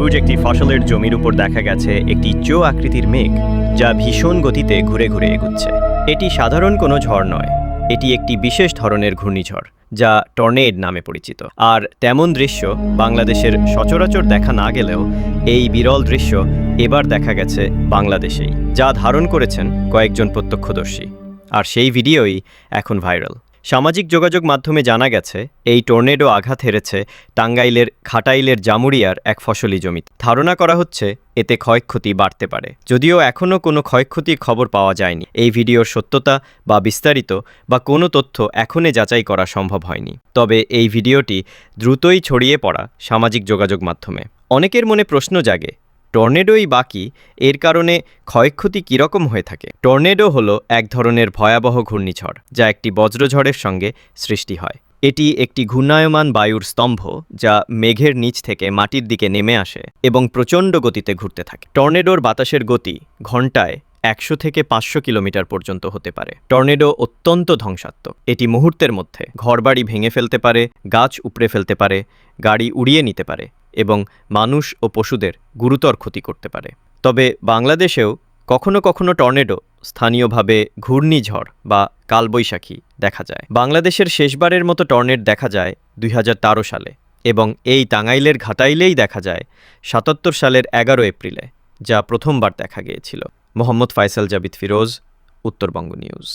সবুজ একটি ফসলের জমির উপর দেখা গেছে একটি চো আকৃতির মেঘ, যা ভীষণ গতিতে ঘুরে ঘুরে এগুচ্ছে। এটি সাধারণ কোনো ঝড় নয়, এটি একটি বিশেষ ধরনের ঘূর্ণিঝড়, যা টর্নেড নামে পরিচিত। আর তেমন দৃশ্য বাংলাদেশের সচরাচর দেখা না গেলেও এই বিরল দৃশ্য এবার দেখা গেছে বাংলাদেশেই, যা ধারণ করেছেন কয়েকজন প্রত্যক্ষদর্শী। আর সেই ভিডিওই এখন ভাইরাল। সামাজিক যোগাযোগ মাধ্যমে জানা গেছে, এই টর্নেডো আঘাত হেরেছে টাঙ্গাইলের খাটাইলের জামুরিয়ার এক ফসলি জমিতে। ধারণা করা হচ্ছে, এতে ক্ষয়ক্ষতি বাড়তে পারে। যদিও এখনও কোনো ক্ষয়ক্ষতির খবর পাওয়া যায়নি। এই ভিডিওর সত্যতা বা বিস্তারিত বা কোনো তথ্য এখনই যাচাই করা সম্ভব হয়নি। তবে এই ভিডিওটি দ্রুতই ছড়িয়ে পড়া সামাজিক যোগাযোগ মাধ্যমে। অনেকের মনে প্রশ্ন জাগে টর্নেডোই বাকি, এর কারণে ক্ষয়ক্ষতি কীরকম হয়ে থাকে? টর্নেডো হলো এক ধরনের ভয়াবহ ঘূর্ণিঝড়, যা একটি বজ্রঝড়ের সঙ্গে সৃষ্টি হয়। এটি একটি ঘূর্ণায়মান বায়ুর স্তম্ভ, যা মেঘের নিচ থেকে মাটির দিকে নেমে আসে এবং প্রচণ্ড গতিতে ঘুরতে থাকে। টর্নেডোর বাতাসের গতি ঘন্টায় একশো থেকে পাঁচশো কিলোমিটার পর্যন্ত হতে পারে। টর্নেডো অত্যন্ত ধ্বংসাত্মক। এটি মুহূর্তের মধ্যে ঘরবাড়ি ভেঙে ফেলতে পারে, গাছ উপড়ে ফেলতে পারে, গাড়ি উড়িয়ে নিতে পারে এবং মানুষ ও পশুদের গুরুতর ক্ষতি করতে পারে। তবে বাংলাদেশেও কখনো কখনো টর্নেডো, স্থানীয়ভাবে ঘূর্ণিঝড় বা কালবৈশাখী দেখা যায়। বাংলাদেশের শেষবারের মতো টর্নেড দেখা যায় দুই হাজার তেরো সালে এবং এই টাঙ্গাইলের ঘাটাইলেই দেখা যায় সাতাত্তর সালের এগারো এপ্রিলে, যা প্রথমবার দেখা গিয়েছিল। মোহাম্মদ ফাইসাল জাবিদ ফিরোজ, উত্তরবঙ্গ নিউজ।